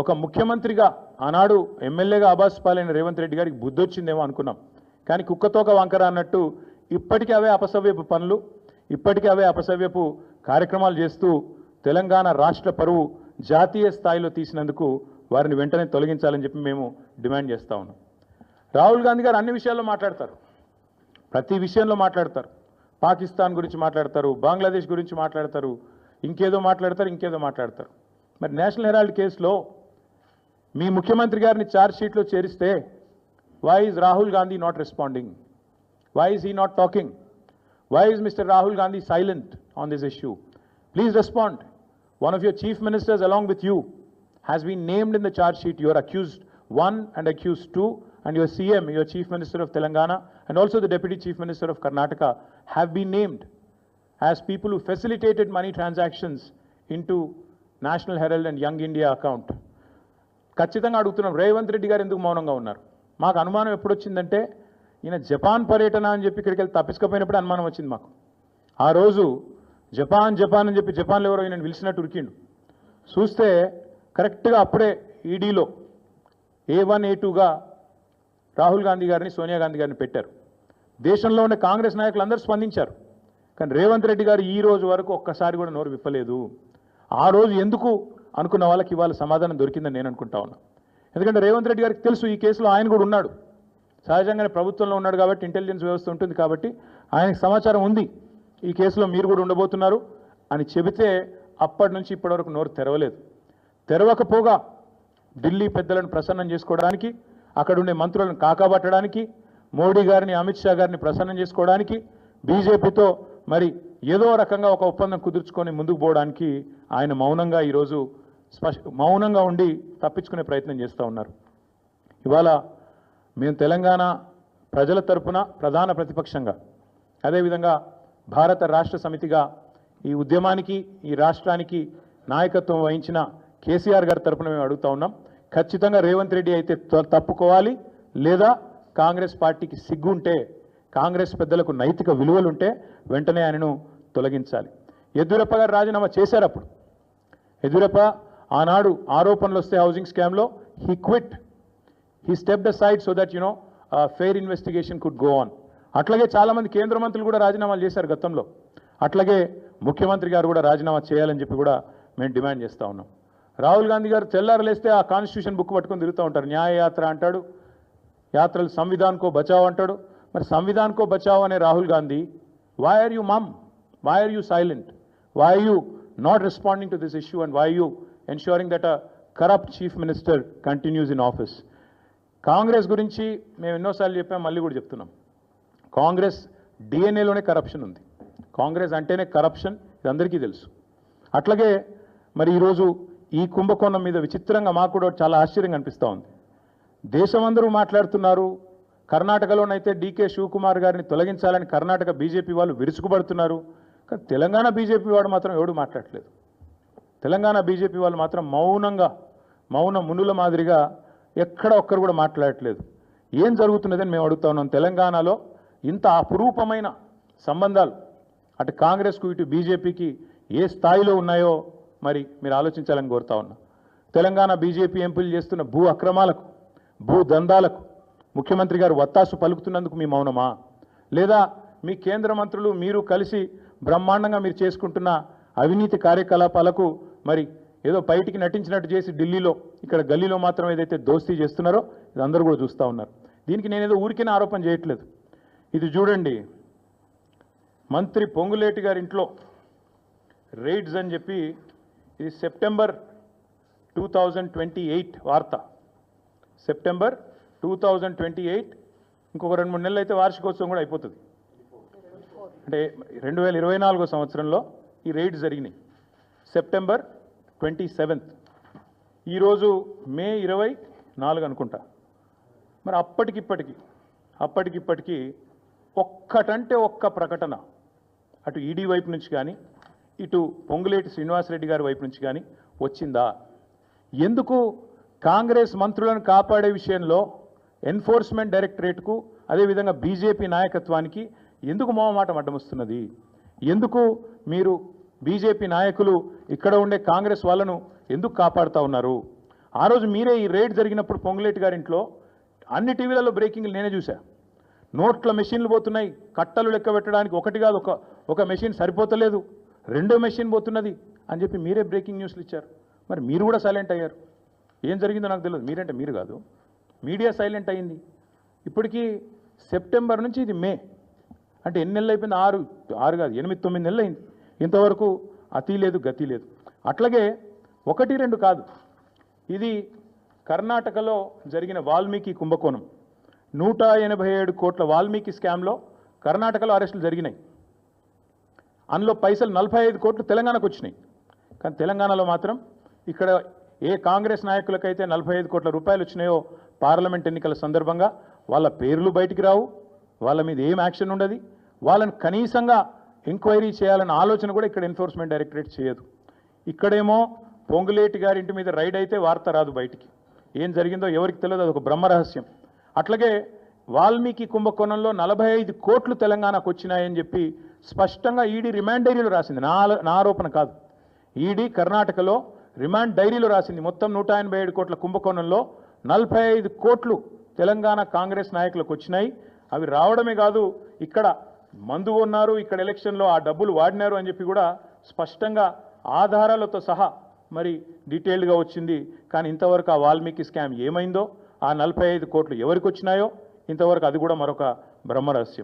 ఒక ముఖ్యమంత్రిగా ఆనాడు ఎమ్మెల్యేగా ఆబాస్ పాలైన రేవంత్ రెడ్డి గారికి బుద్ధి వచ్చిందేమో అనుకున్నాం. కానీ కుక్కతోక వంకర అన్నట్టు ఇప్పటికీ అవే అపసవ్యపు పనులు ఇప్పటికీ అవే అపసవ్యపు కార్యక్రమాలు చేస్తూ తెలంగాణ రాష్ట్ర పరువు జాతీయ స్థాయిలో తీసినందుకు వారిని వెంటనే తొలగించాలని చెప్పి మేము డిమాండ్ చేస్తూ ఉన్నాం. రాహుల్ గాంధీ గారు అన్ని విషయాల్లో మాట్లాడతారు. ప్రతి విషయంలో మాట్లాడతారు. పాకిస్తాన్ గురించి మాట్లాడతారు బంగ్లాదేశ్ గురించి మాట్లాడతారు ఇంకేదో మాట్లాడతారు ఇంకేదో మాట్లాడతారు. మరి నేషనల్ హెరాల్డ్ కేసులో మీ ముఖ్యమంత్రి గారిని ఛార్జ్ షీట్లో చేరిస్తే why is Rahul Gandhi not responding why is he not talking why is mister Rahul Gandhi silent on this issue please respond one of your chief ministers along with you has been named in the charge sheet. You are accused one and accused two, and your CM, your Chief Minister of Telangana, and also the Deputy Chief Minister of Karnataka have been named as people who facilitated money transactions into National Herald and Young India account. ఖచ్చితంగా అడుగుతున్నాం రేవంత్ రెడ్డి గారు ఎందుకు మౌనంగా ఉన్నారు? మాకు అనుమానం ఎప్పుడు వచ్చిందంటే ఈయన జపాన్ పర్యటన అని చెప్పి ఇక్కడికి వెళ్ళి తప్పించకపోయినప్పుడు అనుమానం వచ్చింది మాకు. ఆ రోజు జపాన్ జపాన్ అని చెప్పి జపాన్లో ఎవరో ఈయన పిలిచినట్టు ఉరికిండు. చూస్తే కరెక్ట్గా అప్పుడే ఈడీలో ఏ వన్ ఏ టూగా రాహుల్ గాంధీ గారిని సోనియా గాంధీ గారిని పెట్టారు. దేశంలో ఉన్న కాంగ్రెస్ నాయకులు అందరూ స్పందించారు. కానీ రేవంత్ రెడ్డి గారు ఈ రోజు వరకు ఒక్కసారి కూడా నోరు విప్పలేదు. ఆ రోజు ఎందుకు అనుకున్న వాళ్ళకి ఇవాళ సమాధానం దొరికిందని నేను అనుకుంటా ఉన్నా. ఎందుకంటే రేవంత్ రెడ్డి గారికి తెలుసు ఈ కేసులో ఆయన కూడా ఉన్నాడు. సహజంగానే ప్రభుత్వంలో ఉన్నాడు కాబట్టి ఇంటెలిజెన్స్ వ్యవస్థ ఉంటుంది కాబట్టి ఆయనకు సమాచారం ఉంది. ఈ కేసులో మీరు కూడా ఉండబోతున్నారు అని చెబితే అప్పటి నుంచి ఇప్పటివరకు నోరు తెరవలేదు. తెరవకపోగా ఢిల్లీ పెద్దలను ప్రసన్నం చేసుకోవడానికి అక్కడ ఉండే మంత్రులను కాకాబట్టడానికి మోడీ గారిని అమిత్ షా గారిని ప్రసన్నం చేసుకోవడానికి బీజేపీతో మరి ఏదో రకంగా ఒక ఒప్పందం కుదుర్చుకొని ముందుకు పోవడానికి ఆయన మౌనంగా ఈరోజు మౌనంగా ఉండి తప్పించుకునే ప్రయత్నం చేస్తూ ఉన్నారు. ఇవాళ మేము తెలంగాణ ప్రజల తరపున ప్రధాన ప్రతిపక్షంగా అదేవిధంగా భారత రాష్ట్ర సమితిగా ఈ ఉద్యమానికి ఈ రాష్ట్రానికి నాయకత్వం వహించిన కేసీఆర్ గారి తరపున మేము అడుగుతా ఉన్నాం. ఖచ్చితంగా రేవంత్ రెడ్డి అయితే తప్పుకోవాలి. లేదా కాంగ్రెస్ పార్టీకి సిగ్గుంటే కాంగ్రెస్ పెద్దలకు నైతిక విలువలుంటే వెంటనే ఆయనను తొలగించాలి. యద్యూరప్ప గారు రాజీనామా చేశారు అప్పుడు. యద్యూరప్ప ఆనాడు ఆరోపణలు వస్తే హౌసింగ్ స్కామ్లో he quit he step side so that you know fair investigation could go on అట్లాగే చాలామంది కేంద్ర మంత్రులు కూడా రాజీనామాలు చేశారు గతంలో. అట్లాగే ముఖ్యమంత్రి గారు కూడా రాజీనామా చేయాలని చెప్పి కూడా మేము డిమాండ్ చేస్తూ ఉన్నాం. రాహుల్ గాంధీ గారు తెల్లారలేస్తే ఆ కాన్స్టిట్యూషన్ బుక్ పట్టుకొని తిరుగుతూ ఉంటారు. న్యాయయాత్ర అంటాడు యాత్రలు సంవిధాన్ కో బచావ్ అంటాడు. మరి సంవిధాన్ కో బచావ్ అనే Rahul Gandhi why are you mum why are you silent why you not responding to this issue and why you ensuring that a corrupt chief minister continues in office Congress గురించి మేము ఎన్నోసార్లు చెప్పాం మళ్ళీ కూడా చెప్తున్నాం. కాంగ్రెస్ డిఎన్ఏలోనే కరప్షన్ ఉంది. కాంగ్రెస్ అంటేనే corruption ఇది అందరికీ తెలుసు. అట్లాగే మరి ఈరోజు ఈ కుంభకోణం మీద విచిత్రంగా మాకు కూడా చాలా ఆశ్చర్యంగా అనిపిస్తూ ఉంది. దేశమందరూ మాట్లాడుతున్నారు కర్ణాటకలోనైతే డీకే శివకుమార్ గారిని తొలగించాలని కర్ణాటక బీజేపీ వాళ్ళు విరుచుకుపడుతున్నారు. కానీ తెలంగాణ బీజేపీ వాడు మాత్రం ఎవడు మాట్లాడలేదు. తెలంగాణ బీజేపీ వాళ్ళు మాత్రం మౌనంగా మౌన మునుల మాదిరిగా ఎక్కడ ఒక్కరు కూడా మాట్లాడట్లేదు. ఏం జరుగుతున్నదని మేము అడుగుతా ఉన్నాం. తెలంగాణలో ఇంత అపురూపమైన సంబంధాలు అటు కాంగ్రెస్కు ఇటు బీజేపీకి ఏ స్థాయిలో ఉన్నాయో మరి మీరు ఆలోచించాలని కోరుతా ఉన్నా. తెలంగాణ బీజేపీ ఎంపీలు చేస్తున్న భూ అక్రమాలకు భూ దందాలకు ముఖ్యమంత్రి గారు వత్తాసు పలుకుతున్నందుకు మీ మౌనమా? లేదా మీ కేంద్ర మంత్రులు మీరు కలిసి బ్రహ్మాండంగా మీరు చేసుకుంటున్న అవినీతి కార్యకలాపాలకు మరి ఏదో బయటికి నటించినట్టు చేసి ఢిల్లీలో ఇక్కడ గల్లీలో మాత్రం ఏదైతే దోస్తీ చేస్తున్నారో ఇది అందరూ కూడా చూస్తూ ఉన్నారు. దీనికి నేనేదో ఊరికే ఆరోపణ చేయట్లేదు. ఇది చూడండి. మంత్రి పొంగులేటి గారి ఇంట్లో రైడ్స్ అని చెప్పి ఇది September two thousand twenty eight వార్త. September two thousand twenty eight ఇంకొక రెండు మూడు నెలలు అయితే వార్షికోత్సవం కూడా అయిపోతుంది. అంటే రెండు వేల ఇరవై నాలుగో సంవత్సరంలో ఈ రైడ్ జరిగినాయి. September twenty seventh. ఈరోజు మే ఇరవై నాలుగు అనుకుంటా. మరి అప్పటికిప్పటికి అప్పటికిప్పటికి ఒక్కటంటే ఒక్క ప్రకటన అటు ఈడీ వైపు నుంచి కానీ ఇటు పొంగులేటి శ్రీనివాసరెడ్డి గారి వైపు నుంచి కానీ వచ్చిందా? ఎందుకు కాంగ్రెస్ మంత్రులను కాపాడే విషయంలో ఎన్ఫోర్స్మెంట్ డైరెక్టరేట్కు అదేవిధంగా బీజేపీ నాయకత్వానికి ఎందుకు మోహమాటం అడ్డమొస్తున్నది? ఎందుకు మీరు బీజేపీ నాయకులు ఇక్కడ ఉండే కాంగ్రెస్ వాళ్ళను ఎందుకు కాపాడుతూ ఉన్నారు? ఆ రోజు మీరే ఈ రేడ్ జరిగినప్పుడు పొంగులేటి గారింట్లో అన్ని టీవీలలో బ్రేకింగ్లు నేనే చూశా. నోట్ల మెషిన్లు పోతున్నాయి కట్టలు లెక్క పెట్టడానికి ఒకటి కాదు ఒక ఒక మెషిన్ సరిపోతలేదు రెండో మెషిన్ పోతున్నది అని చెప్పి మీరే బ్రేకింగ్ న్యూస్లు ఇచ్చారు. మరి మీరు కూడా సైలెంట్ అయ్యారు. ఏం జరిగిందో నాకు తెలియదు. మీరంటే మీరు కాదు. మీడియా సైలెంట్ అయింది. ఇప్పటికీ సెప్టెంబర్ నుంచి ఇది మే. అంటే ఎన్ని నెలలు అయిపోయింది? ఆరు ఆరు కాదు ఎనిమిది తొమ్మిది నెలలు అయింది. ఇంతవరకు అతి లేదు గతి లేదు. అట్లాగే ఒకటి రెండు కాదు. ఇది కర్ణాటకలో జరిగిన వాల్మీకి కుంభకోణం. నూట ఎనభై ఏడు కోట్ల వాల్మీకి స్కామ్లో కర్ణాటకలో అరెస్టులు జరిగినాయి. అందులో పైసలు నలభై ఐదు కోట్లు తెలంగాణకు వచ్చినాయి. కానీ తెలంగాణలో మాత్రం ఇక్కడ ఏ కాంగ్రెస్ నాయకులకైతే నలభై ఐదు కోట్ల రూపాయలు వచ్చినాయో పార్లమెంట్ ఎన్నికల సందర్భంగా వాళ్ళ పేర్లు బయటికి రావు. వాళ్ళ మీద ఏం యాక్షన్ ఉండదు. వాళ్ళని కనీసంగా ఎంక్వైరీ చేయాలన్న ఆలోచన కూడా ఇక్కడ ఎన్ఫోర్స్మెంట్ డైరెక్టరేట్ చేయదు. ఇక్కడేమో పొంగులేటి గారి ఇంటి మీద రైడ్ అయితే వార్త రాదు బయటికి. ఏం జరిగిందో ఎవరికి తెలియదు అది ఒక బ్రహ్మరహస్యం అట్లాగే వాల్మీకి కుంభకోణంలో నలభై ఐదు కోట్లు తెలంగాణకు వచ్చినాయని చెప్పి స్పష్టంగా ఈడీ రిమాండ్ డైరీలో రాసింది. నా నా ఆరోపణ కాదు. ఈడీ కర్ణాటకలో రిమాండ్ డైరీలో రాసింది. మొత్తం నూట ఎనభై ఏడు కోట్ల కుంభకోణంలో నలభై ఐదు కోట్లు తెలంగాణ కాంగ్రెస్ నాయకులకు వచ్చినాయి. అవి రావడమే కాదు ఇక్కడ మందు ఉన్నారు ఇక్కడ ఎలక్షన్లో ఆ డబ్బులు వాడినారు అని చెప్పి కూడా స్పష్టంగా ఆధారాలతో సహా మరి డీటెయిల్డ్గా వచ్చింది. కానీ ఇంతవరకు ఆ వాల్మీకి స్కామ్ ఏమైందో ఆ నలభై ఐదు కోట్లు ఎవరికి వచ్చినాయో ఇంతవరకు అది కూడా మరొక బ్రహ్మరహస్యం.